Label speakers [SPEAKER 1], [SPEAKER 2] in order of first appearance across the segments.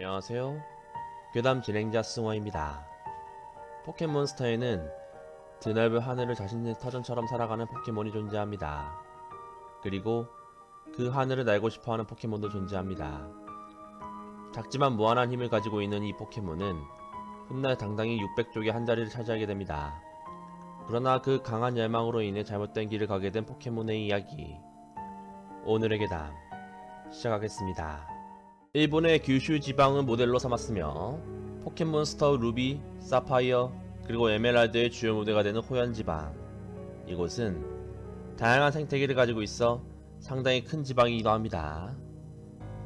[SPEAKER 1] 안녕하세요. 괴담 진행자 승화입니다. 포켓몬스터에는 드넓은 하늘을 자신의 터전처럼 살아가는 포켓몬이 존재합니다. 그리고 그 하늘을 날고 싶어하는 포켓몬도 존재합니다. 작지만 무한한 힘을 가지고 있는 이 포켓몬은 훗날 당당히 600쪽의 한 자리를 차지하게 됩니다. 그러나 그 강한 열망으로 인해 잘못된 길을 가게 된 포켓몬의 이야기. 오늘의 괴담 시작하겠습니다. 일본의 규슈 지방을 모델로 삼았으며 포켓몬스터 루비, 사파이어, 그리고 에메랄드의 주요 무대가 되는 호연 지방. 이곳은 다양한 생태계를 가지고 있어 상당히 큰 지방이기도 합니다.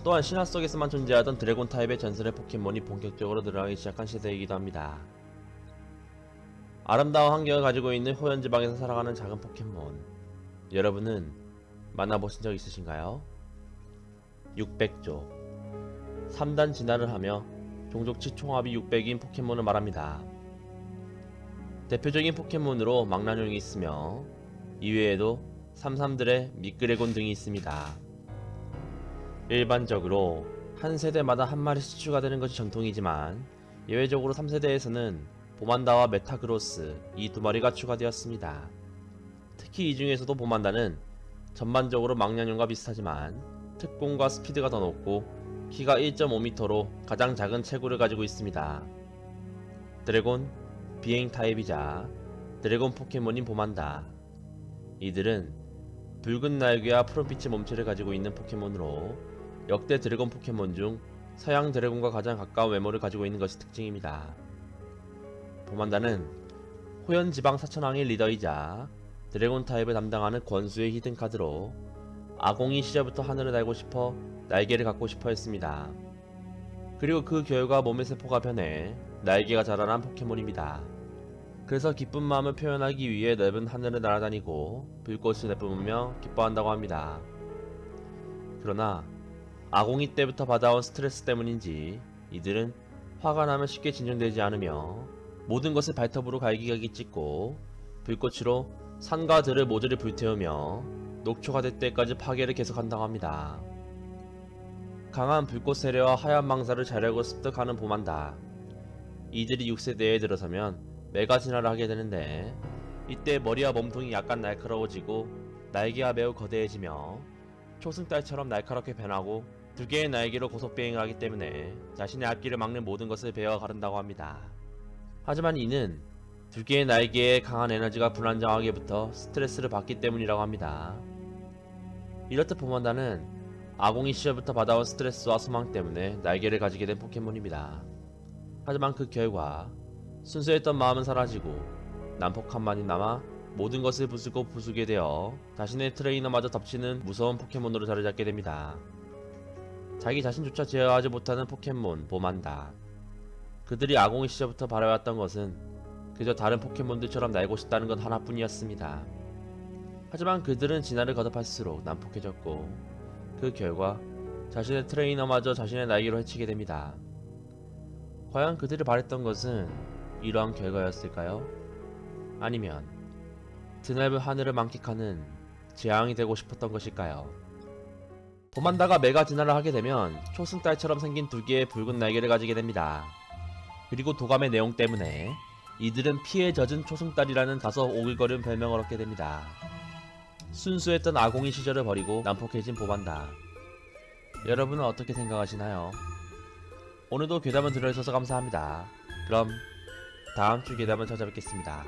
[SPEAKER 1] 또한 신화 속에서만 존재하던 드래곤 타입의 전설의 포켓몬이 본격적으로 늘어나기 시작한 시대이기도 합니다. 아름다운 환경을 가지고 있는 호연 지방에서 살아가는 작은 포켓몬. 여러분은 만나보신 적 있으신가요? 600조 3단 진화를 하며 종족치 총합이 600인 포켓몬을 말합니다. 대표적인 포켓몬으로 망나뇽이 있으며 이외에도 삼삼들의 미끄레곤 등이 있습니다. 일반적으로 한 세대마다 한 마리씩 추가되는 것이 전통이지만 예외적으로 3세대에서는 보만다와 메타그로스 이 두 마리가 추가되었습니다. 특히 이 중에서도 보만다는 전반적으로 망나뇽과 비슷하지만 특공과 스피드가 더 높고 키가 1.5m로 가장 작은 체구를 가지고 있습니다. 드래곤, 비행 타입이자 드래곤 포켓몬인 보만다. 이들은 붉은 날개와 푸른빛의 몸체를 가지고 있는 포켓몬으로 역대 드래곤 포켓몬 중 서양 드래곤과 가장 가까운 외모를 가지고 있는 것이 특징입니다. 보만다는 호연 지방 사천왕의 리더이자 드래곤 타입을 담당하는 권수의 히든 카드로 아공이 시절부터 하늘을 날고 싶어 날개를 갖고 싶어 했습니다. 그리고 그 결과 몸의 세포가 변해 날개가 자라난 포켓몬입니다. 그래서 기쁜 마음을 표현하기 위해 넓은 하늘을 날아다니고 불꽃을 내뿜으며 기뻐한다고 합니다. 그러나 아공이 때부터 받아온 스트레스 때문인지 이들은 화가 나면 쉽게 진정되지 않으며 모든 것을 발톱으로 갈기갈기 찢고 불꽃으로 산과 들을 모조리 불태우며 녹초가 될 때까지 파괴를 계속한다고 합니다. 강한 불꽃 세례와 하얀 망사를 자려고 습득하는 보만다. 이들이 6세대에 들어서면 메가 진화를 하게 되는데 이때 머리와 몸통이 약간 날카로워지고 날개가 매우 거대해지며 초승달처럼 날카롭게 변하고 두 개의 날개로 고속 비행을 하기 때문에 자신의 앞길을 막는 모든 것을 베어 가른다고 합니다. 하지만 이는 두 개의 날개에 강한 에너지가 불안정하게 붙어 스트레스를 받기 때문이라고 합니다. 이렇듯 보만다는 아공이 시절부터 받아온 스트레스와 소망 때문에 날개를 가지게 된 포켓몬입니다. 하지만 그 결과 순수했던 마음은 사라지고 난폭함만이 남아 모든 것을 부수고 부수게 되어 자신의 트레이너마저 덮치는 무서운 포켓몬으로 자리 잡게 됩니다. 자기 자신조차 제어하지 못하는 포켓몬 보만다. 그들이 아공의 시절부터 바라왔던 것은 그저 다른 포켓몬들처럼 날고 싶다는 것 하나뿐이었습니다. 하지만 그들은 진화를 거듭할수록 난폭해졌고 그 결과 자신의 트레이너마저 자신의 날개로 해치게 됩니다. 과연 그들이 바랬던 것은 이러한 결과였을까요? 아니면 드넓은 하늘을 만끽하는 재앙이 되고 싶었던 것일까요? 보만다가 메가 진화를 하게 되면 초승달처럼 생긴 두 개의 붉은 날개를 가지게 됩니다. 그리고 도감의 내용 때문에 이들은 피에 젖은 초승달이라는 다소 오글거리는 별명을 얻게 됩니다. 순수했던 아공이 시절을 버리고 난폭해진 보반다. 여러분은 어떻게 생각하시나요? 오늘도 괴담을 들어주셔서 감사합니다. 그럼 다음 주 괴담을 찾아뵙겠습니다.